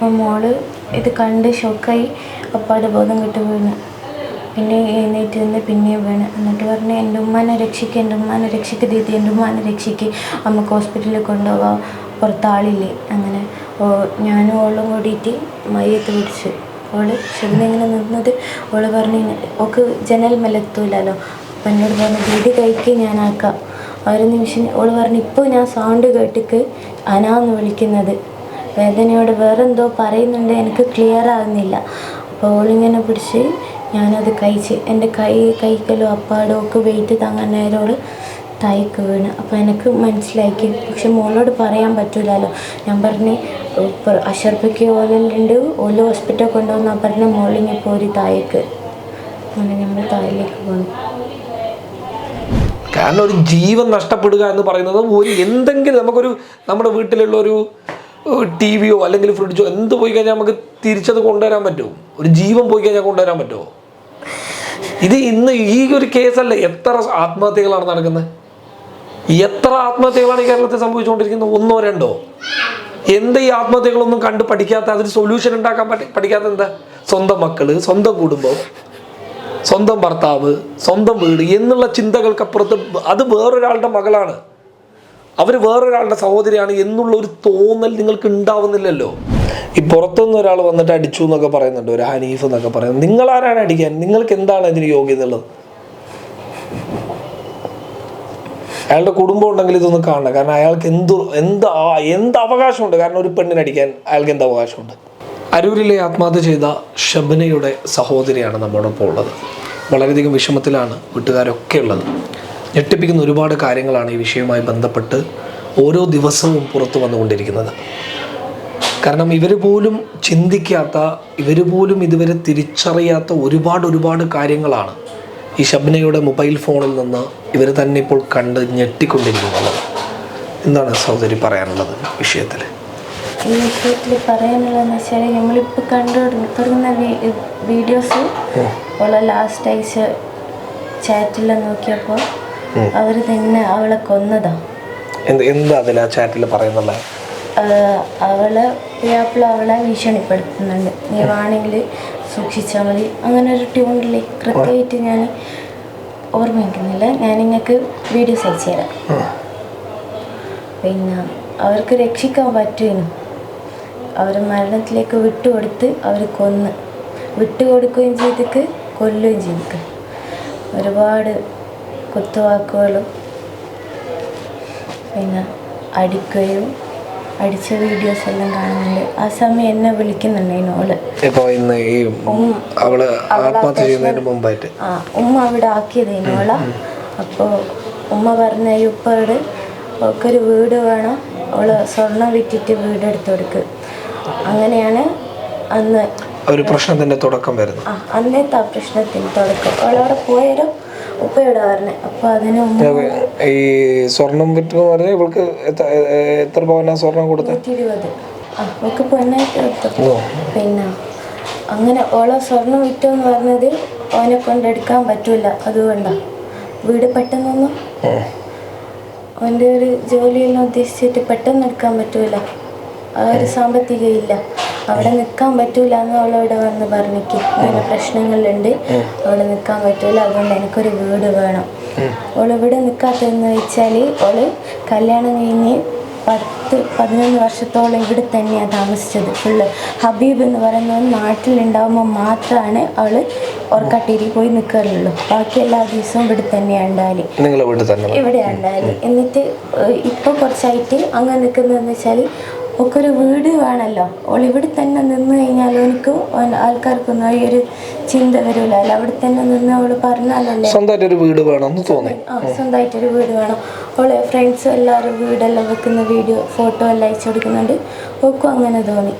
അപ്പം മോൾ ഇത് കണ്ട് ഷോക്കായി അപ്പാടെ ബോധം കിട്ടു വീണ്. പിന്നെ എഴുന്നേറ്റ് നിന്ന് പിന്നെയും വീണ്. എന്നിട്ട് പറഞ്ഞു എന്റെ ഉമ്മാനെ രക്ഷിക്ക് എന്റെ ഉമ്മാനെ രക്ഷിക്ക് ദീദി എന്റെ ഉമ്മാനെ രക്ഷിക്ക്. നമുക്ക് ഹോസ്പിറ്റലിൽ കൊണ്ടുപോകാം പുറത്ത് ആളില്ലേ? അങ്ങനെ. ഓ ഞാനും ഓളും കൂടിയിട്ട് മയ്യത്ത് പിടിച്ച്. ഓൾ ഷെബിന ഇങ്ങനെ നിന്നത്. ഓൾ പറഞ്ഞു ഓക്ക് ജനൽ മെലെത്തൂലല്ലോ അപ്പം എന്നോട് പറഞ്ഞു ദീദി കഴിക്ക് ഞാനാക്കാം ഒരു നിമിഷം ഓൾ പറഞ്ഞു ഇപ്പോൾ ഞാൻ സൗണ്ട് കേട്ടിക്ക് അനാന്ന് വിളിക്കുന്നത്. വേദനയോട് വേറെന്തോ പറയുന്നുണ്ട്. എനിക്ക് ക്ലിയർ ആകുന്നില്ല അപ്പോൾ ഓളിങ്ങനെ പിടിച്ച് ഞാനത് കഴിച്ച് എന്റെ കൈ കൈക്കലോ അപ്പാടോ ഒക്കെ വെയിറ്റ് താങ്ങാൻ നേരോട് തായ്ക്ക് വീണ്. അപ്പോൾ എനിക്ക് മനസ്സിലാക്കി. പക്ഷെ മോളോട് പറയാൻ പറ്റൂലല്ലോ. ഞാൻ പറഞ്ഞ് അഷർപ്പയ്ക്ക് ഓലുണ്ട് ഓൽ ഹോസ്പിറ്റൽ കൊണ്ടുവന്നാൽ പറഞ്ഞ മോളിങ്ങി പോരി തായ്ക്ക്. അങ്ങനെ നമ്മൾ തായിലേക്ക് പോകുന്നു കാരണം ഒരു ജീവൻ നഷ്ടപ്പെടുക എന്ന് പറയുന്നത് ഒരു എന്തെങ്കിലും നമുക്കൊരു നമ്മുടെ വീട്ടിലുള്ള ഒരു ടി വിയോ അല്ലെങ്കിൽ ഫ്രിഡ്ജോ എന്ത് പോയി കഴിഞ്ഞാൽ നമുക്ക് തിരിച്ചത് കൊണ്ടുവരാൻ പറ്റുമോ ഒരു ജീവൻ പോയി കഴിഞ്ഞാൽ കൊണ്ടുവരാൻ പറ്റുമോ? ഇത് ഇന്ന് ഈ ഒരു കേസല്ല എത്ര ആത്മഹത്യകളാണ് നടക്കുന്നത്? എത്ര ആത്മഹത്യകളാണ് ഈ കേരളത്തിൽ സംഭവിച്ചുകൊണ്ടിരിക്കുന്നത്? ഒന്നോ രണ്ടോ? എന്ത് ഈ ആത്മഹത്യകളൊന്നും കണ്ട് പഠിക്കാത്ത അതിന് സൊല്യൂഷൻ ഉണ്ടാക്കാൻ പറ്റി പഠിക്കാത്ത എന്താ? സ്വന്തം മക്കൾ സ്വന്തം കുടുംബം സ്വന്തം ഭർത്താവ് സ്വന്തം വീട് എന്നുള്ള ചിന്തകൾക്കപ്പുറത്ത് അത് വേറൊരാളുടെ മകളാണ്. അവർ വേറൊരാളുടെ സഹോദരിയാണ് എന്നുള്ള ഒരു തോന്നൽ നിങ്ങൾക്ക് ഉണ്ടാവുന്നില്ലല്ലോ. ഈ പുറത്തുനിന്ന് ഒരാൾ വന്നിട്ട് അടിച്ചു എന്നൊക്കെ പറയുന്നുണ്ട് ഒരു ഹനീഫ് എന്നൊക്കെ പറയുന്നത് നിങ്ങൾ ആരാണ് അടിക്കാൻ? നിങ്ങൾക്ക് എന്താണ് അതിന് യോഗ്യത ഉള്ളത് അയാളുടെ കുടുംബം ഉണ്ടെങ്കിൽ ഇതൊന്നും കാണണം കാരണം അയാൾക്ക് എന്ത് എന്ത് എന്ത് അവകാശമുണ്ട്? കാരണം ഒരു പെണ്ണിനെ അടിക്കാൻ അയാൾക്ക് എന്ത് അവകാശമുണ്ട്? അരൂരിലെ ആത്മഹത്യ ചെയ്ത ഷബനയുടെ സഹോദരിയാണ് നമ്മോടൊപ്പം ഉള്ളത്. വളരെയധികം വിഷമത്തിലാണ് വീട്ടുകാരൊക്കെ ഉള്ളത്. ഞെട്ടിപ്പിക്കുന്ന ഒരുപാട് കാര്യങ്ങളാണ് ഈ വിഷയവുമായി ബന്ധപ്പെട്ട് ഓരോ ദിവസവും പുറത്തു വന്നുകൊണ്ടിരിക്കുന്നത്. കാരണം ഇവർ പോലും ചിന്തിക്കാത്ത ഇവർ പോലും ഇതുവരെ തിരിച്ചറിയാത്ത ഒരുപാട് ഒരുപാട് കാര്യങ്ങളാണ് ഈ ശബ്നയുടെ മൊബൈൽ ഫോണിൽ നിന്ന് ഇവർ തന്നെ ഇപ്പോൾ കണ്ട് ഞെട്ടിക്കൊണ്ടിരിക്കുന്നത്. എന്താണ് സഹോദരി പറയാനുള്ളത് വിഷയത്തിൽ വിഷയത്തിൽ പറയാനുള്ളതെന്ന് വെച്ചാൽ നമ്മളിപ്പോൾ കണ്ടു തുടങ്ങുന്ന വീഡിയോസ് ഉള്ള ലാസ്റ്റ് ചാറ്റിൽ നോക്കിയപ്പോൾ അവർ തന്നെ അവളെ കൊന്നതാ. എന്ത് അതിൽ ആ ചാറ്റിൽ പറയുന്നുള്ള അവൾ അവളെ പിയാപ്പിള അവളെ ഭീഷണിപ്പെടുത്തുന്നുണ്ട്. നീ വേണമെങ്കിൽ സൂക്ഷിച്ചാൽ മതി. അങ്ങനെ ഒരു ട്യൂണില്ലേ കൃത്യമായിട്ട് ഞാൻ ഓർമ്മിക്കുന്നില്ല ഞാൻ നിങ്ങൾക്ക് വീഡിയോസ് അയച്ചു തരാം പിന്നെ അവർക്ക് രക്ഷിക്കാൻ പറ്റുന്നു അവർ മരണത്തിലേക്ക് വിട്ടുകൊടുത്ത് അവർ കൊന്ന്. വിട്ടുകൊടുക്കുകയും ചെയ്തിട്ട് കൊല്ലുകയും ചെയ്തിട്ട് ഒരുപാട് കുത്തുവാക്കുകളും പിന്നെ അടിക്കുകയും അടിച്ച വീഡിയോസ് എല്ലാം കാണുന്നുണ്ട്. ആ സമയം എന്നെ വിളിക്കുന്നുണ്ടായിരുന്നു ഓൾ ഇപ്പോൾ ഇന്ന് ഈ അവൾ ആത്മഹത്യ ചെയ്യുന്നതിന് മുമ്പായിട്ട്. ആ ഉമ്മ അവിടെ ആക്കിയത് ഓള അപ്പോൾ ഉമ്മ പറഞ്ഞ ഇപ്പോട് അവൾക്കൊരു വീട് വേണം. അവൾ സ്വർണം വിറ്റിട്ട് വീട് എടുത്തു കൊടുക്ക്. അങ്ങനെയാണ് അന്ന് ഒരു പ്രശ്നത്തിന്റെ തുടക്കം വരുന്നത്. ആ അന്നത്തെ ആ പ്രശ്നത്തിന് തുടക്കം. അവളവിടെ പോയാലോ ഉപ്പയോട് പറഞ്ഞത് അപ്പോൾ അതിന് ഈ സ്വർണം വിറ്റെന്ന് പറഞ്ഞാൽ ഇവൾക്ക് എത്ര പവനാ സ്വർണം കൊടുത്തത് നൂറ്റി ഇരുപത് അവൾക്ക് പെണ്ണായിട്ട് പിന്നെ അങ്ങനെ ഓളെ സ്വർണം വിറ്റോന്ന് പറഞ്ഞത് ഓനെ കൊണ്ടെടുക്കാൻ പറ്റൂല. അതുകൊണ്ടാ വീട് പെട്ടെന്നൊന്നും അവന്റെ ഒരു ജോലിയെല്ലാം ഉദ്ദേശിച്ചിട്ട് പെട്ടെന്ന് എടുക്കാൻ പറ്റൂല. ആ ഒരു സാമ്പത്തിക ഇല്ല അവിടെ നിൽക്കാൻ പറ്റൂല എന്ന് അവളോട് വന്ന് പറഞ്ഞിക്ക്. അങ്ങനെ പ്രശ്നങ്ങളുണ്ട്. അവൾ നിൽക്കാൻ പറ്റൂല. അതുകൊണ്ട് എനിക്കൊരു വീട് വേണം. അവൾ ഇവിടെ നിൽക്കാത്തതെന്ന് വെച്ചാൽ അവൾ കല്യാണം കഴിഞ്ഞ് പത്ത് പതിനൊന്ന് വർഷത്തോളം ഇവിടെ തന്നെയാണ് താമസിച്ചത്. ഫുള്ള് ഹബീബ് എന്ന് പറയുന്നത് നാട്ടിലുണ്ടാകുമ്പോൾ മാത്രമാണ് അവൾ ഓർക്കാട്ടേരി പോയി നിൽക്കാറുള്ളൂ ബാക്കി എല്ലാ ദിവസവും ഇവിടെ തന്നെയാണ് ഉണ്ടാൽ ഇവിടെ ഉണ്ടാൽ എന്നിട്ട് ഇപ്പോൾ കുറച്ചായിട്ട് അങ്ങനെ നിൽക്കുന്നതെന്ന് വെച്ചാൽ ഒക്കൊരു വീട് വേണമല്ലോ ഓൾ ഇവിടെ തന്നെ നിന്ന് കഴിഞ്ഞാൽ എനിക്ക് ആൾക്കാർക്കൊന്നും ഈ ഒരു ചിന്ത വരില്ല അല്ല അവിടെ തന്നെ നിന്ന് അവൾ പറഞ്ഞാലല്ലേ? സ്വന്തമായിട്ട് ഒരു വീട് വേണം തോന്നി. ആ സ്വന്തമായിട്ടൊരു വീട് വേണം. അവളെ ഫ്രണ്ട്സ് എല്ലാവരും വീടെല്ലാം വെക്കുന്ന വീഡിയോ ഫോട്ടോ എല്ലാം അയച്ചു കൊടുക്കുന്നുണ്ട്. ഓക്കും അങ്ങനെ തോന്നി.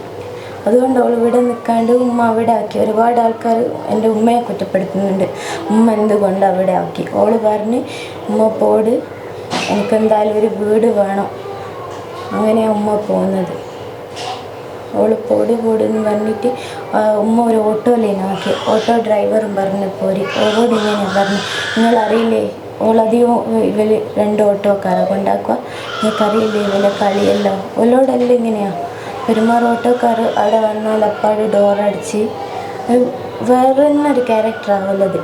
അതുകൊണ്ട് അവൾ ഇവിടെ നിൽക്കാണ്ട് ഉമ്മ അവിടെ ആക്കി. ഒരുപാട് ആൾക്കാർ എന്റെ ഉമ്മയെ കുറ്റപ്പെടുത്തുന്നുണ്ട്. ഉമ്മ എന്തുകൊണ്ട് അവിടെ ആക്കി? ഓൾ പറഞ്ഞ് ഉമ്മ പോട്. എനിക്കെന്തായാലും ഒരു വീട് വേണം. അങ്ങനെയാണ് ഉമ്മ പോകുന്നത് അവൾ പൊടി പൊടിന്ന് പറഞ്ഞിട്ട് ഉമ്മ ഒരു ഓട്ടോയിലേനാക്കി ഓട്ടോ ഡ്രൈവറും പറഞ്ഞു പോരി. ഓളോട് ഇങ്ങനെ പറഞ്ഞു നിങ്ങളറിയില്ലേ ഓളധികം ഇവർ രണ്ട് ഓട്ടോക്കാരെ കൊണ്ടാക്കുക. നിങ്ങൾക്കറിയില്ലേ ഇവരെ കളിയല്ലോ? ഓലോടെല്ലാം ഇങ്ങനെയാ. പെരുമാർ ഓട്ടോക്കാർ അവിടെ വന്നാൽ അപ്പാട് ഡോറടിച്ച് വേറെ തന്നെ ഒരു ക്യാരക്ടറാവുള്ളത്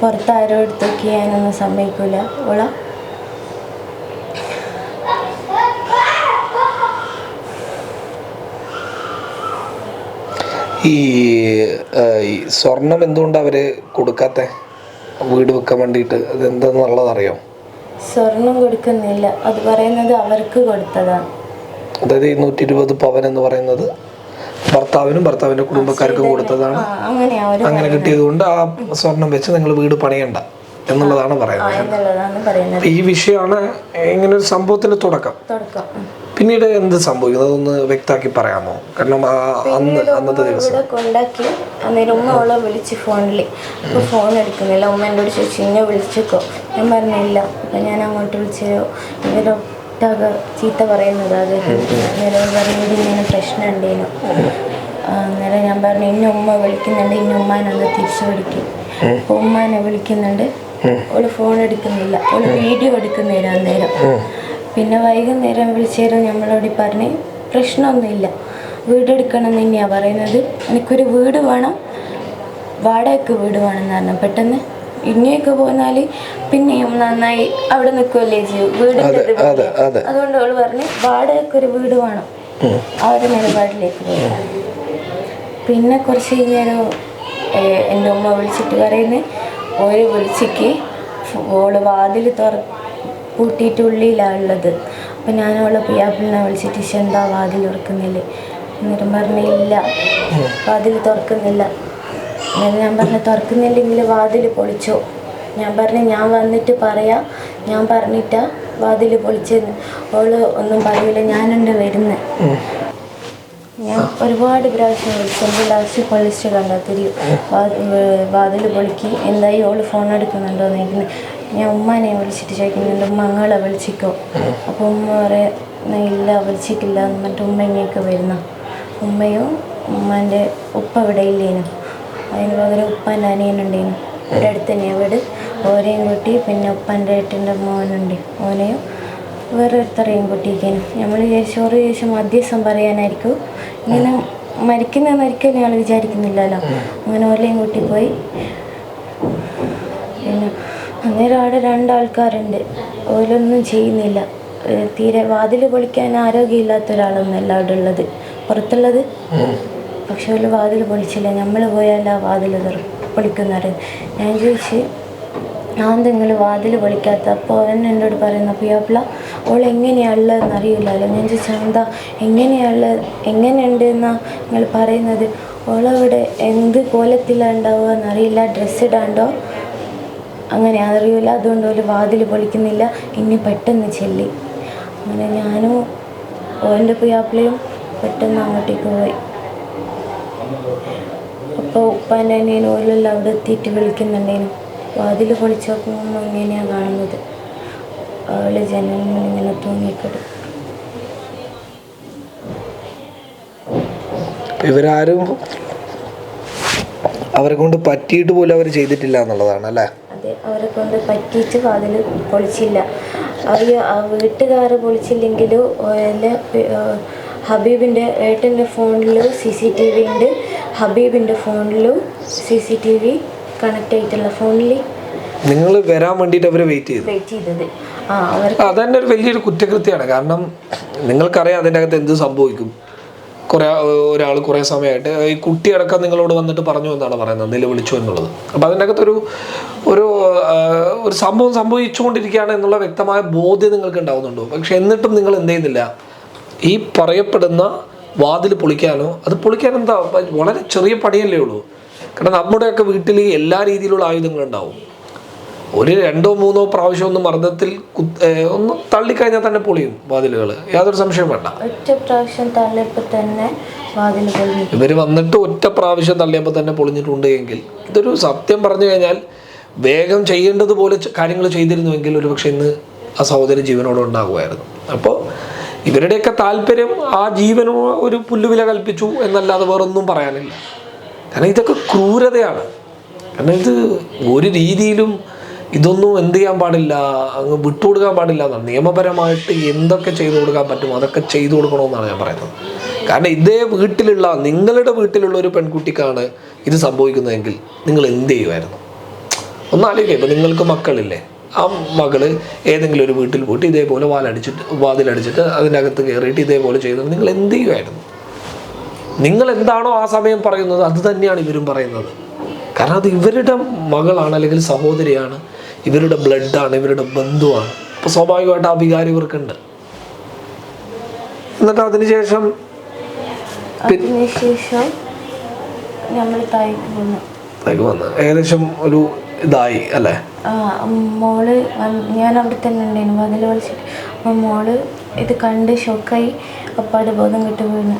പുറത്ത് ആരോടത്തൊക്കെ ഞാനൊന്നും സമ്മതിക്കില്ല ഓള ഈ സ്വർണം എന്തുകൊണ്ട് അവർ കൊടുക്കാത്ത? വീട് വെക്കാൻ വേണ്ടിട്ട് അത് എന്താന്നുള്ളത് അറിയാം സ്വർണം കൊടുക്കുന്നില്ല. അത് പറയുന്നത് അവർക്ക് കൊടുത്തതാണ്. അതായത് ഈ നൂറ്റി ഇരുപത് പവൻ എന്ന് പറയുന്നത് ഭർത്താവിനും ഭർത്താവിന്റെ കുടുംബക്കാർക്കും കൊടുത്തതാണ്. അങ്ങനെ കിട്ടിയത് കൊണ്ട് ആ സ്വർണം വെച്ച് നിങ്ങൾ വീട് പണിയണ്ട എന്നുള്ളതാണ് പറയുന്നത്. ഈ വിഷയമാണ് ഇങ്ങനെ ഒരു സംഭവത്തിന്റെ തുടക്കം. പിന്നീട് എന്ത് സംഭവിക്കുന്നത് അതൊന്ന് വ്യക്തമാക്കി പറയാമോ? കാരണം അന്ന് അന്നത്തെ ദിവസം. കൊണ്ടാക്കി. അന്നേരം ഉമ്മ അവളെ വിളിച്ച് ഫോണിൽ അപ്പോൾ ഫോൺ എടുക്കുന്നില്ല. ഉമ്മ എന്നോട് ചോദിച്ചു ഇന്നെ വിളിച്ചേക്കോ? ഞാൻ പറഞ്ഞില്ല. അപ്പം ഞാൻ അങ്ങോട്ട് വിളിച്ചോ ഇവരൊട്ടാകെ ചീത്ത പറയുന്നത് അത് അന്നേരം പറയുന്നത് ഇങ്ങനെ പ്രശ്നം ഉണ്ടേനു. അന്നേരം ഞാൻ പറഞ്ഞു ഇന്ന ഉമ്മ വിളിക്കുന്നുണ്ട്. ഇന്ന ഉമ്മാനൊന്ന് തിരിച്ചു വിളിക്കും. അപ്പോൾ ഉമ്മാനെ വിളിക്കുന്നുണ്ട്. ഓൾ ഫോൺ എടുക്കുന്നില്ല. ഓൾ വീഡിയോ എടുക്കുന്നില്ല അന്നേരം. പിന്നെ വൈകുന്നേരം വിളിച്ചേരം നമ്മളോട് പറഞ്ഞ് പ്രശ്നമൊന്നുമില്ല. വീടെടുക്കണം എന്ന് തന്നെയാണ് പറയുന്നത്. എനിക്കൊരു വീട് വേണം. വാടകയ്ക്ക് വീട് വേണം എന്ന് പറഞ്ഞു. പെട്ടെന്ന് ഇനിയൊക്കെ പോന്നാൽ പിന്നെയും നന്നായി അവിടെ നിൽക്കുമല്ലേ ചെയ്യൂ. വീട് അതുകൊണ്ട് അവൾ പറഞ്ഞ് വാടകയ്ക്ക് ഒരു വീട് വേണം. ആ ഒരു നിലപാടിലേക്ക് പോയി. പിന്നെ കുറച്ച് കഴിഞ്ഞാൽ എന്റെ ഉമ്മ വിളിച്ചിട്ട് പറയുന്നത് ഓര് വിളിച്ചിക്ക്. ഓൾ വാതിൽ തുറ പൂട്ടിയിട്ട് ഉള്ളിലാണുള്ളത്. അപ്പം ഞാൻ അവളെ പിയാപ്പിളിനെ വിളിച്ചിട്ട് "ഇശ് എന്താ വാതിൽ തുറക്കുന്നില്ലേ? പറഞ്ഞു പറഞ്ഞില്ല. വാതിൽ തുറക്കുന്നില്ല. അങ്ങനെ ഞാൻ പറഞ്ഞു തുറക്കുന്നില്ലെങ്കിൽ വാതിൽ പൊളിച്ചോ. ഞാൻ പറഞ്ഞു ഞാൻ വന്നിട്ട് പറയാം. ഞാൻ പറഞ്ഞിട്ടാ വാതിൽ പൊളിച്ചെന്ന്. ഓൾ ഒന്നും പറയില്ല ഞാനുണ്ട് വരുന്നത് ഞാൻ ഒരുപാട് പ്രാവശ്യം വിളിച്ചെങ്കിൽ ലാസ്റ്റ് കണ്ടാൽ തിരിയും വാതിൽ പൊളിക്ക്. എന്തായി? ഓൾ ഫോൺ എടുക്കുന്നുണ്ടോ എന്ന് ഞാൻ ഉമ്മാനെ വിളിച്ചിട്ട് ചോദിക്കുന്നുണ്ട് ഉമ്മ വിളിച്ചിക്കോ? അപ്പോൾ ഉമ്മ പറയാ ഇല്ല വിളിച്ചിട്ടില്ല. എന്ന് പറഞ്ഞിട്ട് ഉമ്മ ഇങ്ങനെയൊക്കെ വരുന്ന. ഉമ്മയും ഉമ്മാന്റെ ഉപ്പ ഇവിടെ ഇല്ലേനു. അതിന് പകരം ഉപ്പാന്റെ അനിയനുണ്ടേനു. ഇവിടെ അടുത്ത് തന്നെയാണ് വീട് ഓരെയും കൂട്ടി പിന്നെ ഉപ്പാന്റെ ഏട്ടന്റെ മോനുണ്ട്. ഓനെയും വേറൊരുത്തരെയും കൂട്ടിയിരിക്കാനും നമ്മൾ ഓറ് വിചാരിച്ചു മധ്യസ്ഥം പറയാനായിരിക്കും. ഇങ്ങനെ മരിക്കുന്ന മരിക്കാൻ ഞങ്ങൾ വിചാരിക്കുന്നില്ലല്ലോ. അങ്ങനെ ഓരെയും കൂട്ടി പോയി. അന്നേരം അവിടെ രണ്ടാൾക്കാരുണ്ട്. ഓലൊന്നും ചെയ്യുന്നില്ല. തീരെ വാതിൽ പൊളിക്കാൻ ആരോഗ്യമില്ലാത്ത ഒരാളൊന്നുമല്ല അവിടെ ഉള്ളത്. പുറത്തുള്ളത്? പക്ഷെ അവർ വാതിൽ പൊളിച്ചില്ല. നമ്മൾ പോയാൽ ആ വാതിൽ തുറ ഞാൻ ചോദിച്ച് ഞാൻ നിങ്ങൾ വാതിൽ പൊളിക്കാത്ത? അപ്പോൾ അവൻ എന്നോട് പറയുന്ന പിയാപ്പിള അവൾ എങ്ങനെയാണുള്ളതെന്ന് അറിയില്ലല്ലോ. ഞാൻ ചോദിച്ചാൽ എന്താ എങ്ങനെയാണുള്ളത് എങ്ങനെയുണ്ട് എന്നാ നിങ്ങൾ പറയുന്നത്? ഓളവിടെ എന്ത് കോലത്തിലാണ് ഉണ്ടാവുക എന്നറിയില്ല ഡ്രസ്സ് ഇടാണ്ടോ? അങ്ങനെ അറിയില്ല അതുകൊണ്ട് ഒരു വാതിൽ പൊളിക്കുന്നില്ല. ഇനി പെട്ടെന്ന് ചെല്ലി. അങ്ങനെ ഞാനും ഓന്റെ പിയാപ്പിളയും പെട്ടെന്ന് അങ്ങോട്ടേക്ക് പോയി. അപ്പോൾ ഉപ്പാന്റെ അനിയനും ഓലെല്ലാം അവിടെ എത്തിയിട്ട് വിളിക്കുന്നുണ്ടേനു. വാതിൽ പൊളിച്ച് നോക്കുമ്പോൾ ഇങ്ങനെയാണ് കാണുന്നത്. അവൾ ജനലിൽ ഇങ്ങനെ ഇവരാരും അവരെ കൊണ്ട് പറ്റിയിട്ട് പോലും അവർ ചെയ്തിട്ടില്ല എന്നുള്ളതാണ് അല്ലേ? അതെ അവരെ കൊണ്ട് പറ്റിയിട്ട് വാതിൽ പൊളിച്ചില്ല. അവർ ആ വീട്ടുകാർ പൊളിച്ചില്ലെങ്കിലും എന്റെ ഹബീബിന്റെ ഏട്ടന്റെ ഫോണിലും സി സി ടി വി ഉണ്ട്. ഹബീബിന്റെ ഫോണിലും C C T V connect ആയിട്ടുള്ള ഫോണിൽ നിങ്ങൾ വരാൻ വേണ്ടിയിട്ട് അവർ വെയിറ്റ് ചെയ്തു. വെയിറ്റ് ചെയ്തത്. അതന്നെ ഒരു വലിയൊരു കുറ്റകൃത്യമാണ് കാരണം നിങ്ങൾക്കറിയാം അതിന്റെ അകത്ത് എന്ത് സംഭവിക്കും. കുറേ ഒരാൾ കുറേ സമയമായിട്ട് ഈ കുട്ടിയടക്കം നിങ്ങളോട് വന്നിട്ട് പറഞ്ഞു എന്നാണ് പറയുന്നത് നിലവിളിച്ചു എന്നുള്ളത്. അപ്പം അതിന്റെ അകത്തൊരു ഒരു ഒരു സംഭവം സംഭവിച്ചുകൊണ്ടിരിക്കുകയാണ് എന്നുള്ള വ്യക്തമായ ബോധ്യം നിങ്ങൾക്ക് ഉണ്ടാവുന്നുണ്ടോ. പക്ഷെ എന്നിട്ടും നിങ്ങൾ എന്ത് ചെയ്യുന്നില്ല? ഈ പറയപ്പെടുന്ന വാതിൽ പൊളിക്കാനോ അത് പൊളിക്കാൻ എന്താ? വളരെ ചെറിയ പണിയല്ലേ ഉള്ളൂ. കാരണം നമ്മുടെയൊക്കെ വീട്ടിൽ എല്ലാ രീതിയിലുള്ള ആയുധങ്ങളുണ്ടാവും. ഒരു രണ്ടോ മൂന്നോ പ്രാവശ്യം ഒന്ന് മർദ്ദത്തിൽ ഒന്ന് തള്ളിക്കഴിഞ്ഞാൽ തന്നെ പൊളിയും വാതിലുകൾ. യാതൊരു സംശയം വേണ്ട. ഒറ്റ പ്രാവശ്യം തള്ളിയപ്പോൾ തന്നെ ഇവർ ഇവർ വന്നിട്ട് ഒറ്റ പ്രാവശ്യം തള്ളിയപ്പോൾ തന്നെ പൊളിഞ്ഞിട്ടുണ്ട് എങ്കിൽ ഇതൊരു സത്യം പറഞ്ഞു കഴിഞ്ഞാൽ വേഗം ചെയ്യേണ്ടതുപോലെ കാര്യങ്ങൾ ചെയ്തിരുന്നുവെങ്കിൽ ഒരു പക്ഷെ ഇന്ന് ആ സഹോദരി ജീവനോടെ ഉണ്ടാകുമായിരുന്നു. അപ്പോൾ ഇവരുടെയൊക്കെ താല്പര്യം ആ ജീവനോ ഒരു പുല്ലുവില കൽപ്പിച്ചു എന്നല്ലാതെ വേറൊന്നും പറയാനില്ല. കാരണം ഇതൊക്കെ ക്രൂരതയാണ്. കാരണം ഇത് ഒരു രീതിയിലും ഇതൊന്നും എന്ത് ചെയ്യാൻ പാടില്ല അങ്ങ് വിട്ടുകൊടുക്കാൻ പാടില്ല എന്നാണ്. നിയമപരമായിട്ട് എന്തൊക്കെ ചെയ്തു കൊടുക്കാൻ പറ്റും അതൊക്കെ ചെയ്തു കൊടുക്കണമെന്നാണ് ഞാൻ പറയുന്നത്. കാരണം ഇതേ വീട്ടിലുള്ള നിങ്ങളുടെ വീട്ടിലുള്ള ഒരു പെൺകുട്ടിക്കാണ് ഇത് സംഭവിക്കുന്നതെങ്കിൽ നിങ്ങൾ എന്ത് ചെയ്യുമായിരുന്നു? ഒന്നാലോചിക്കുക ഇപ്പം നിങ്ങൾക്ക് മക്കളില്ലേ? ആ മകൾ ഏതെങ്കിലും ഒരു വീട്ടിൽ പോയിട്ട് ഇതേപോലെ വാലടിച്ചിട്ട് വാതിലടിച്ചിട്ട് അതിന്റെ അകത്ത് കയറിയിട്ട് ഇതേപോലെ ചെയ്തത് നിങ്ങൾ എന്ത് ചെയ്യുമായിരുന്നു? നിങ്ങൾ എന്താണോ ആ സമയം പറയുന്നത് അത് തന്നെയാണ് ഇവരും പറയുന്നത്. കാരണം അത് ഇവരുടെ മകളാണ് അല്ലെങ്കിൽ സഹോദരിയാണ് ഇവരുടെ ബ്ലഡാണ് ഇവരുടെ ബന്ധുവാണ്. അപ്പോൾ സ്വാഭാവികമായിട്ട് ആ വികാരം ഇവർക്കുണ്ട്. എന്നിട്ട് അതിനുശേഷം അതിനുശേഷം നമ്മൾ താഴേക്ക് വന്നു. ഏകദേശം ഒരു ഇതായി അല്ലേ? മോൾ ഞാൻ അവിടെ തന്നെ ഉണ്ടായിരുന്നു. അതിൽ വിളിച്ചിട്ട് അപ്പം മോൾ ഇത് കണ്ട് ഷോക്കായി അപ്പാട് ബോധം കെട്ട് വീണ്.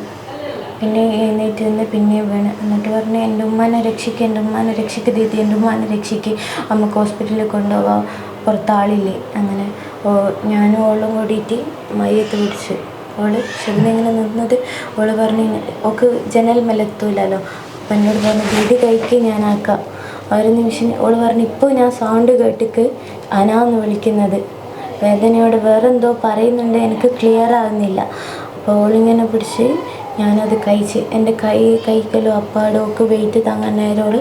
പിന്നെ എഴുന്നേറ്റ് നിന്ന് പിന്നെയും വീണ്. എന്നിട്ട് പറഞ്ഞു എന്റെ ഉമ്മാനെ രക്ഷിക്കുക എന്റെ ഉമ്മാനെ രക്ഷിക്കുക ദീദി എന്റെ ഉമ്മാനെ രക്ഷിക്കുക നമുക്ക് ഹോസ്പിറ്റലിൽ കൊണ്ടുപോകാം പുറത്ത് ആളില്ലേ? അങ്ങനെ. ഓ ഞാനും ഓളും കൂടിയിട്ട് മയ്യത്ത് പിടിച്ച്. ഓൾ ചെന്നിങ്ങനെ നിന്നത്. ഓൾ പറഞ്ഞു ഓക്ക് ജനൽ മെലെത്തൂലല്ലോ അപ്പം എന്നോട് പറഞ്ഞു ദീദി കഴിക്കുക ഞാനാക്കാം ഒരു നിമിഷം ഓൾ പറഞ്ഞു ഇപ്പോൾ ഞാൻ സൗണ്ട് കേട്ടിക്ക് അനാന്ന് വിളിക്കുന്നത്. വേദനയോട് വേറെന്തോ പറയുന്നുണ്ട് എനിക്ക് ക്ലിയർ ആകുന്നില്ല അപ്പോൾ ഓളിങ്ങനെ പിടിച്ച് ഞാനത് കഴിച്ച് എന്റെ കൈ കൈക്കലും അപ്പാടും ഒക്കെ വെയിറ്റ് താങ്ങാൻ നേരോട്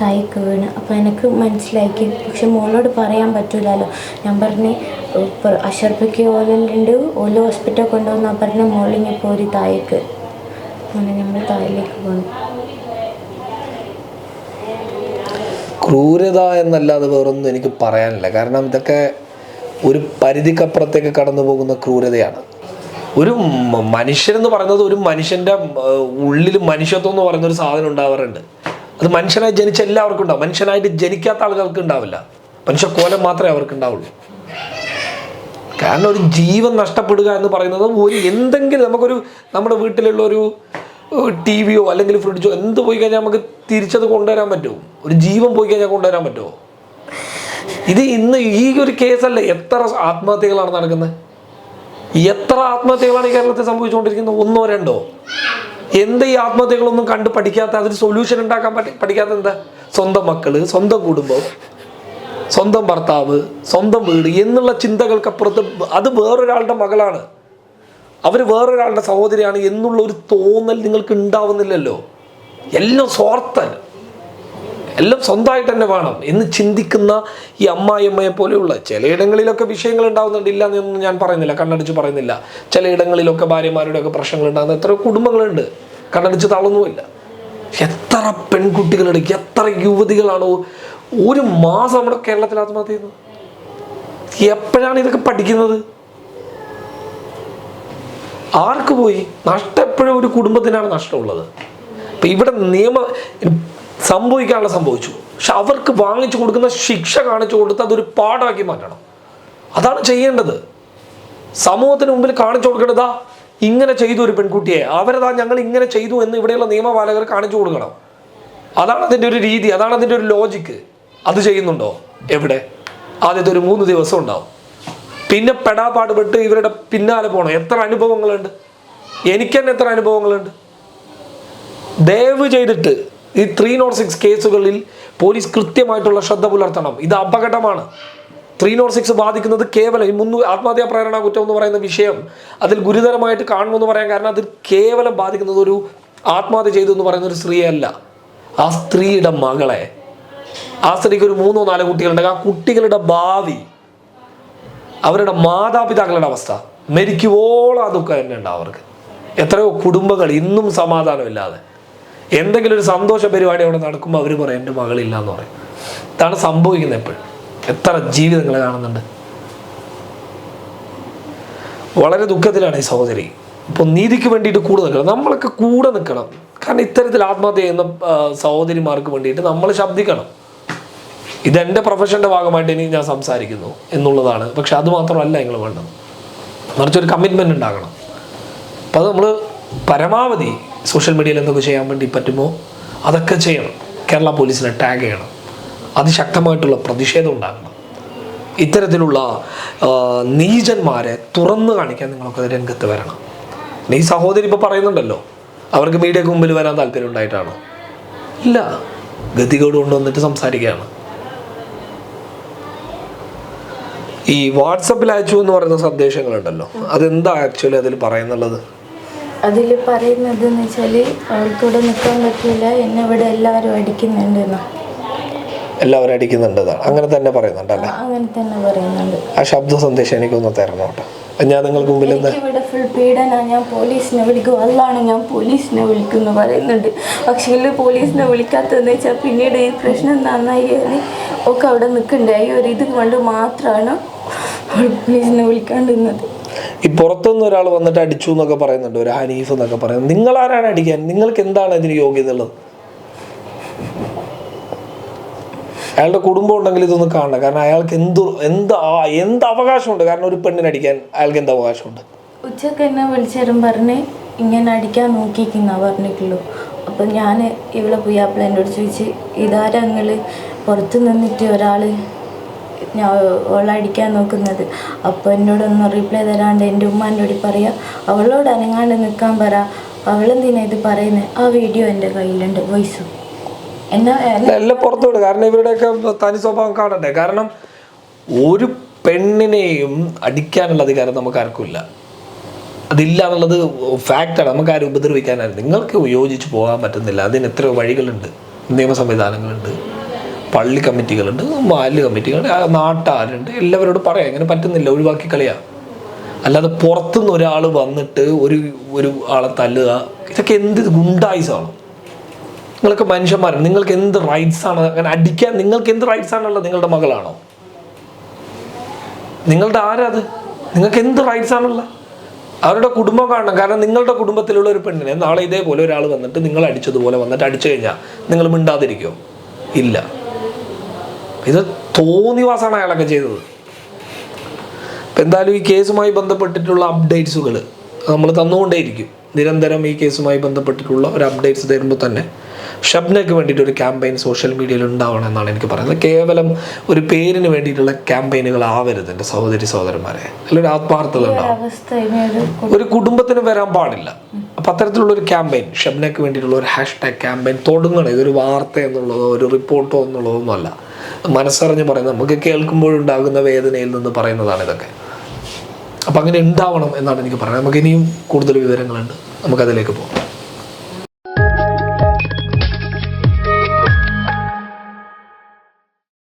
തായ്ക്ക് വീണ്. അപ്പോൾ എനിക്ക് മനസ്സിലാക്കി പക്ഷെ മോളോട് പറയാൻ പറ്റില്ലല്ലോ ഞാൻ പറഞ്ഞ് അഷർപ്പയ്ക്ക് ഓലുണ്ട് ഓൽ ഹോസ്പിറ്റലിൽ കൊണ്ടുവന്നാ പറഞ്ഞ മോളിങ്ങി പോരി തായ്ക്ക്. അങ്ങനെ നമ്മൾ തായിലേക്ക് പോകുന്നു ക്രൂരത എന്നല്ലാതെ വേറൊന്നും എനിക്ക് പറയാനില്ല. കാരണം ഇതൊക്കെ ഒരു പരിധിക്കപ്പുറത്തേക്ക് കടന്നു പോകുന്ന ക്രൂരതയാണ്. ഒരു മനുഷ്യൻ മനുഷ്യനെന്ന് പറയുന്നത് ഒരു മനുഷ്യന്റെ ഉള്ളിൽ മനുഷ്യത്വം എന്ന് പറയുന്ന ഒരു സാധനം ഉണ്ടാവാറുണ്ട്. അത് മനുഷ്യനായി ജനിച്ച എല്ലാവർക്കും ഉണ്ടാവും. മനുഷ്യനായിട്ട് ജനിക്കാത്ത ആളുകൾക്ക് ഉണ്ടാവില്ല. മനുഷ്യ കോലം മാത്രമേ അവർക്ക് ഉണ്ടാവുള്ളൂ. കാരണം ഒരു ജീവൻ നഷ്ടപ്പെടുക എന്ന് പറയുന്നത് ഒരു എന്തെങ്കിലും നമുക്കൊരു നമ്മുടെ വീട്ടിലുള്ള ഒരു ടി വിയോ അല്ലെങ്കിൽ ഫ്രിഡ്ജോ എന്ത് പോയി കഴിഞ്ഞാൽ നമുക്ക് തിരിച്ചത് കൊണ്ടുവരാൻ പറ്റുമോ ഒരു ജീവൻ പോയി കഴിഞ്ഞാൽ കൊണ്ടുവരാൻ പറ്റുമോ? ഇത് ഇന്ന് ഈ ഒരു കേസല്ല എത്ര ആത്മഹത്യകളാണ് നടക്കുന്നത്. എത്ര ആത്മഹത്യകളാണ് ഈ കേരളത്തിൽ സംഭവിച്ചുകൊണ്ടിരിക്കുന്നത്? ഒന്നോ രണ്ടോ? എന്ത് ഈ ആത്മഹത്യകളൊന്നും കണ്ട് പഠിക്കാത്ത അതിന് സൊല്യൂഷൻ ഉണ്ടാക്കാൻ പറ്റി പഠിക്കാത്ത എന്താ? സ്വന്തം മക്കൾ സ്വന്തം കുടുംബം സ്വന്തം ഭർത്താവ് സ്വന്തം വീട് എന്നുള്ള ചിന്തകൾക്കപ്പുറത്ത് അത് വേറൊരാളുടെ മകളാണ്. അവർ വേറൊരാളുടെ സഹോദരിയാണ് എന്നുള്ള ഒരു തോന്നൽ നിങ്ങൾക്ക് ഉണ്ടാവുന്നില്ലല്ലോ എല്ലാം സ്വാർത്ഥൻ. എല്ലാം സ്വന്തമായിട്ട് തന്നെ വേണം എന്ന് ചിന്തിക്കുന്ന ഈ അമ്മായിയമ്മയെ പോലെയുള്ള ചിലയിടങ്ങളിലൊക്കെ വിഷയങ്ങൾ ഉണ്ടാകുന്നുണ്ട് ഇല്ല എന്നൊന്നും ഞാൻ പറയുന്നില്ല കണ്ണടിച്ച് പറയുന്നില്ല. ചിലയിടങ്ങളിലൊക്കെ ഭാര്യമാരുടെ ഒക്കെ പ്രശ്നങ്ങൾ ഉണ്ടാകുന്ന എത്ര കുടുംബങ്ങളുണ്ട്. കണ്ണടിച്ച് തളർന്നുമില്ല. എത്ര പെൺകുട്ടികളുടെ എത്ര യുവതികളാണ്? ഒരു മാസം നമ്മുടെ കേരളത്തിൽ ആത്മഹത്യ ചെയ്യുന്നത് എപ്പോഴാണ് ഇതൊക്കെ പഠിക്കുന്നത്? ആർക്ക് പോയി? നഷ്ടം എപ്പോഴും ഒരു കുടുംബത്തിനാണ് നഷ്ടമുള്ളത്. അപ്പം ഇവിടെ നിയമ സംഭവിക്കാനുള്ള സംഭവിച്ചു. പക്ഷെ അവർക്ക് വാങ്ങിച്ചു കൊടുക്കുന്ന ശിക്ഷ കാണിച്ചു കൊടുത്ത് അതൊരു പാഠമാക്കി മാറ്റണം. അതാണ് ചെയ്യേണ്ടത്. സമൂഹത്തിന് മുമ്പിൽ കാണിച്ചു കൊടുക്കേണ്ടതാ ഇങ്ങനെ ചെയ്തു ഒരു പെൺകുട്ടിയെ. അവരതാ ഞങ്ങൾ ഇങ്ങനെ ചെയ്തു എന്ന് ഇവിടെയുള്ള നിയമപാലകർ കാണിച്ചു കൊടുക്കണം. അതാണ് അതിന്റെ ഒരു രീതി അതാണ് അതിന്റെ ഒരു ലോജിക്ക് അത് ചെയ്യുന്നുണ്ടോ? എവിടെ? ആദ്യത്തെ ഒരു മൂന്ന് ദിവസം ഉണ്ടാവും. പിന്നെ പെടാപാടുപെട്ട് ഇവരുടെ പിന്നാലെ പോകണം. എത്ര അനുഭവങ്ങളുണ്ട്? എനിക്ക് തന്നെ എത്ര അനുഭവങ്ങളുണ്ട്? ദയവ് ചെയ്തിട്ട് ഈ ത്രീ നോട്ട് സിക്സ് കേസുകളിൽ പോലീസ് കൃത്യമായിട്ടുള്ള ശ്രദ്ധ പുലർത്തണം. ഇത് അപകടമാണ്. ത്രീ നോട്ട് സിക്സ് ബാധിക്കുന്നത് കേവലം ഈ മുന്നു ആത്മഹത്യാ പ്രേരണ കുറ്റം എന്ന് പറയുന്ന വിഷയം അതിൽ ഗുരുതരമായിട്ട് കാണുമെന്ന് പറയാൻ കാരണം അതിൽ കേവലം ബാധിക്കുന്നത് ഒരു ആത്മഹത്യ ചെയ്തു എന്ന് പറയുന്ന ഒരു സ്ത്രീയല്ല. ആ സ്ത്രീയുടെ മകളെ. ആ സ്ത്രീക്ക് ഒരു മൂന്നോ നാലോ കുട്ടികളുണ്ടെങ്കിൽ ആ കുട്ടികളുടെ ഭാവി അവരുടെ മാതാപിതാക്കളുടെ അവസ്ഥ മരിക്കുവോളം ആ ദുഃഖം തന്നെ ഉണ്ടാവും അവർക്ക്. എത്രയോ കുടുംബങ്ങൾ ഇന്നും സമാധാനമില്ലാതെ എന്തെങ്കിലും ഒരു സന്തോഷ പരിപാടി അവിടെ നടക്കുമ്പോൾ അവർ പറയും എന്റെ മകളില്ല എന്ന് പറയും. ഇതാണ് സംഭവിക്കുന്നത് എപ്പോഴും. എത്ര ജീവിതങ്ങളെ കാണുന്നുണ്ട്. വളരെ ദുഃഖത്തിലാണ് ഈ സഹോദരി. ഇപ്പോൾ നീതിക്ക് വേണ്ടിയിട്ട് കൂടെ നിൽക്കണം. നമ്മളൊക്കെ കൂടെ നിൽക്കണം. കാരണം ഇത്തരത്തിൽ ആത്മഹത്യ ചെയ്യുന്ന സഹോദരിമാർക്ക് വേണ്ടിയിട്ട് നമ്മൾ ശബ്ദിക്കണം. ഇതെന്റെ പ്രൊഫഷന്റെ ഭാഗമായിട്ട് ഇനി ഞാൻ സംസാരിക്കുന്നു എന്നുള്ളതാണ്. പക്ഷെ അത് മാത്രമല്ല നിങ്ങൾ വേണ്ടത്. മറിച്ചൊരു കമ്മിറ്റ്മെന്റ് ഉണ്ടാകണം. അപ്പോൾ അത് നമ്മൾ പരമാവധി സോഷ്യൽ മീഡിയയിൽ എന്തൊക്കെ ചെയ്യാൻ വേണ്ടി പറ്റുമോ അതൊക്കെ ചെയ്യണം. കേരള പോലീസിനെ ടാഗ് ചെയ്യണം. അതിശക്തമായിട്ടുള്ള പ്രതിഷേധം ഉണ്ടാകണം. ഇത്തരത്തിലുള്ള നീചന്മാരെ തുറന്നു കാണിക്കാൻ നിങ്ങളൊക്കെ രംഗത്ത് വരണം. ഈ സഹോദരി ഇപ്പോൾ പറയുന്നുണ്ടല്ലോ അവർക്ക് മീഡിയക്ക് മുമ്പിൽ വരാൻ താല്പര്യം ഉണ്ടായിട്ടാണോ? ഇല്ല. ഗതികേട് കൊണ്ടുവന്നിട്ട് സംസാരിക്കുകയാണ്. ഈ വാട്സപ്പിൽ അയച്ചു എന്ന് പറയുന്ന സന്ദേശങ്ങളുണ്ടല്ലോ അതെന്താ ആക്ച്വലി അതിൽ പറയുന്നുള്ളത്? അതിൽ പറയുന്നത് എന്ന് വെച്ചാൽ അവൾക്കിവിടെ നിൽക്കാൻ പറ്റില്ല എന്നെ ഇവിടെ എല്ലാവരും അടിക്കുന്നുണ്ടെന്ന്. എല്ലാവരും അടിക്കുന്നുണ്ടെന്നാണ്. അങ്ങനെ തന്നെ പറയുന്നുണ്ട് അല്ലേ അങ്ങനെ തന്നെ പറയുന്നുണ്ട്. ആ ശബ്ദ സന്ദേശം എനിക്കൊന്ന് തരണം കേട്ടോ? ഞാൻ നിങ്ങൾക്ക് മുമ്പിൽ ഇവിടെ ഫുൾ പീഡന. ഞാൻ പോലീസിനെ വിളിക്കും. അല്ലാണ് ഞാൻ പോലീസിനെ വിളിക്കുന്നു പറയുന്നുണ്ട്. പക്ഷേ പോലീസിനെ വിളിക്കാത്തതെന്ന് വെച്ചാൽ പിന്നീട് ഈ പ്രശ്നം നന്നായി ഒക്കെ അവിടെ നിൽക്കണ്ടായി ഒരു ഇത് കൊണ്ട് മാത്രമാണ് പോലീസിനെ വിളിക്കാണ്ടിരുന്നത്. ഈ പുറത്തുനിന്ന് ഒരാൾ വന്നിട്ട് അടിച്ചു എന്നൊക്കെ പറയുന്നുണ്ട് ഒരു ഹനീഫ് എന്നൊക്കെ പറയുന്നത് നിങ്ങൾ ആരാണ് അടിക്കാൻ? നിങ്ങൾക്ക് എന്താണ് അതിന് യോഗ്യത ഉള്ളത് അയാളുടെ കുടുംബം ഉണ്ടെങ്കിൽ ഇതൊന്നും കാണണം കാരണം അയാൾക്ക് എന്ത് എന്ത് എന്ത് അവകാശമുണ്ട്? കാരണം ഒരു പെണ്ണിനെ അടിക്കാൻ അയാൾക്ക് എന്ത് അവകാശമുണ്ട്? ഉച്ചയ്ക്ക് എന്നെ വിളിച്ചേരും പറഞ്ഞ് ഇങ്ങനെ അടിക്കാൻ നോക്കിക്കുന്ന പറഞ്ഞിട്ടുള്ളൂ. അപ്പം ഞാൻ ഇവിടെ പോയി അപ്പോൾ എന്നോട് ചോദിച്ച് ഇതാരങ്ങൾ പുറത്ത് നിന്നിട്ട് ഒരാൾ ഞാൻ അവളെ അടിക്കാൻ നോക്കുന്നത്. അപ്പോൾ എന്നോടൊന്നും റിപ്ലൈ തരാണ്ട് എന്റെ ഉമ്മ എന്നോട് പറയാം അവളോട് അനങ്ങാണ്ട് നിൽക്കാൻ പറ. അവളെന്തിനാ ഇത് പറയുന്നത് ആ വീഡിയോ എന്റെ കയ്യിലുണ്ട്. വോയിസും എല്ലാം പുറത്തു വിടും. കാരണം ഇവരുടെയൊക്കെ തനി സ്വഭാവം കാണണ്ടേ? കാരണം ഒരു പെണ്ണിനെയും അടിക്കാനുള്ള അധികാരം നമുക്ക് ആർക്കുമില്ല അതില്ല എന്നുള്ളത് ഫാക്റ്റാണ് നമുക്ക് ആരും ഉപദ്രവിക്കാനായിരുന്നു നിങ്ങൾക്ക് യോജിച്ച് പോകാൻ പറ്റുന്നില്ല. അതിന് എത്ര വഴികളുണ്ട്. നിയമ സംവിധാനങ്ങളുണ്ട് പള്ളി കമ്മിറ്റികളുണ്ട് മാൽ കമ്മിറ്റികളുണ്ട് നാട്ടാരുണ്ട് എല്ലാവരോടും പറയാം ഇങ്ങനെ പറ്റുന്നില്ല ഒഴിവാക്കി കളിയാ. അല്ലാതെ പുറത്തുനിന്ന് ഒരാൾ വന്നിട്ട് ഒരു ഒരു ആളെ തല്ലുക ഇതൊക്കെ എന്ത് ഗുണ്ടായിസാണ്? നിങ്ങളൊക്കെ മനുഷ്യന്മാരാണ് നിങ്ങൾക്ക് എന്ത് റൈറ്റ്സ് ആണ്? അങ്ങനെ അടിക്കാൻ നിങ്ങൾക്ക് എന്ത് റൈറ്റ്സ് ആണുള്ളത്? നിങ്ങളുടെ മകളാണോ? നിങ്ങളുടെ ആരാ അത്? നിങ്ങൾക്ക് എന്ത് റൈറ്റ്സ് ആണുള്ളത്? അവരുടെ കുടുംബം കാണണം കാരണം നിങ്ങളുടെ കുടുംബത്തിലുള്ള ഒരു പെണ്ണിനെ നാളെ ഇതേപോലെ ഒരാൾ വന്നിട്ട് നിങ്ങൾ അടിച്ചതുപോലെ വന്നിട്ട് അടിച്ചു കഴിഞ്ഞാൽ നിങ്ങൾ മിണ്ടാതിരിക്കുമോ ഇല്ല. ഇത് തോന്നിവാസാണ് അയാളൊക്കെ ചെയ്തത്. എന്തായാലും ഈ കേസുമായി ബന്ധപ്പെട്ടിട്ടുള്ള അപ്ഡേറ്റ്സുകൾ നമ്മൾ തന്നുകൊണ്ടേയിരിക്കും. നിരന്തരം ഈ കേസുമായി ബന്ധപ്പെട്ടിട്ടുള്ള ഒരു അപ്ഡേറ്റ്സ് തരുമ്പോൾ തന്നെ ഷബ്നയ്ക്ക് വേണ്ടിയിട്ട് ഒരു ക്യാമ്പയിൻ സോഷ്യൽ മീഡിയയിൽ ഉണ്ടാവണം എന്നാണ് എനിക്ക് പറയുന്നത്. കേവലം ഒരു പേരിന് വേണ്ടിയിട്ടുള്ള ക്യാമ്പയിനുകൾ ആവരുത് എന്റെ സഹോദരി സഹോദരന്മാരെ. അതിലൊരു ആത്മാർത്ഥത ഉണ്ടാവും ഒരു കുടുംബത്തിന് വരാൻ പാടില്ല. അപ്പം അത്തരത്തിലുള്ള ഒരു ക്യാമ്പയിൻ ഷബ്നയ്ക്ക് വേണ്ടിയിട്ടുള്ള ഒരു ഹാഷ്ടാഗ് ക്യാമ്പയിൻ തുടങ്ങണം. ഇതൊരു വാർത്ത എന്നുള്ളതോ ഒരു റിപ്പോർട്ടോ എന്നുള്ളതൊന്നുമല്ല. മനസ്സറിഞ്ഞ് പറയുന്നത് നമുക്ക് കേൾക്കുമ്പോഴുണ്ടാകുന്ന വേദനയിൽ നിന്ന് പറയുന്നതാണ് ഇതൊക്കെ. അപ്പം അങ്ങനെ ഉണ്ടാവണം എന്നാണ് എനിക്ക് പറയുന്നത്. നമുക്ക് ഇനിയും കൂടുതൽ വിവരങ്ങളുണ്ട്. നമുക്കതിലേക്ക് പോകാം.